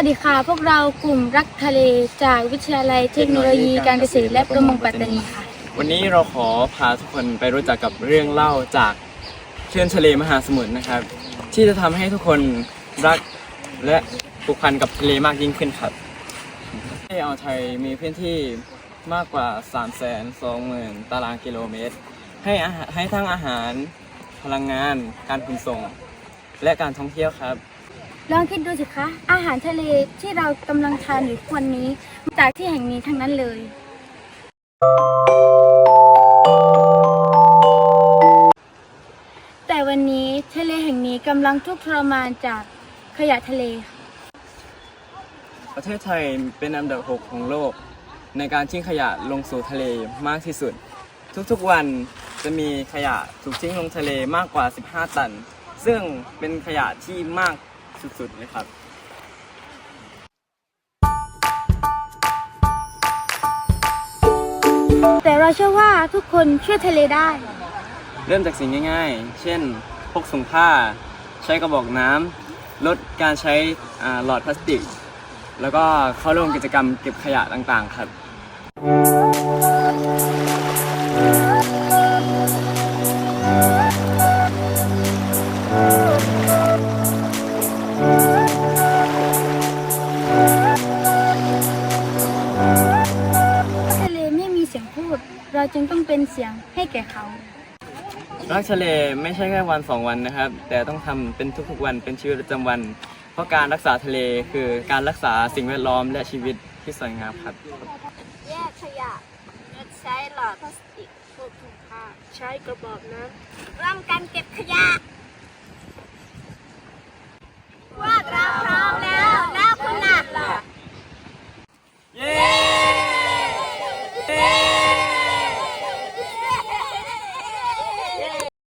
สดีค่ะ พวกเรากลุ่มรักทะเลจากวิทยาลัยเทคโนโลยีการเกษตรและประมงปัตตานีค่ะ วันนี้เราขอพาทุกคนไปรู้จักกับเรื่องเล่าจากคลื่นทะเลมหาสมุทรนะครับ ที่จะทำให้ทุกคนรักและผูกพันกับทะเลมากยิ่งขึ้นครับที่อ่าวไทยมีพื้นที่มากกว่า 3 2 0 0 0 0 ตารางกิโลเมตร ให้อาหารให้ทั้งอาหารพลังงาน การขนส่ง และการท่องเที่ยวครับ ลองคิดดูสิคะ อาหารทะเลที่เรากำลังทานอยู่ทุกวันนี้มาจากที่แห่งนี้ทั้งนั้นเลย แต่วันนี้ทะเลแห่งนี้กำลังทุกข์ทรมานจากขยะทะเล ประเทศไทยเป็นอันดับ 6 ของโลก ในการทิ้งขยะลงสู่ทะเลมากที่สุด ทุกๆวันจะมีขยะถูกทิ้งลงทะเลมากกว่า 15 ตัน ซึ่งเป็นขยะที่มาก สุดๆเลยครับแต่เราเชื่อว่าทุกคนช่วยทะเลได้ เริ่มจากสิ่งง่ายๆ เช่น พกถุงผ้า ใช้กระบอกน้ำลดการใช้อาหลอดพลาสติก แล้วก็เข้าร่วมกิจกรรมเก็บขยะต่างๆครับ เสียงพูดเราจึงต้องเป็นเสียงให้แก่เขา รักทะเลไม่ใช่แค่วันสองวันนะครับ แต่ต้องทำเป็นทุกๆวันเป็นชีวิตประจำวัน เพราะการรักษาทะเลคือการรักษาสิ่งแวดล้อมและชีวิตที่สวยงามครับ แยกขยะงดใช้หลอดพลาสติกพวกถุงผ้าใช้กระบอกน้ำร่วมกันเก็บขยะ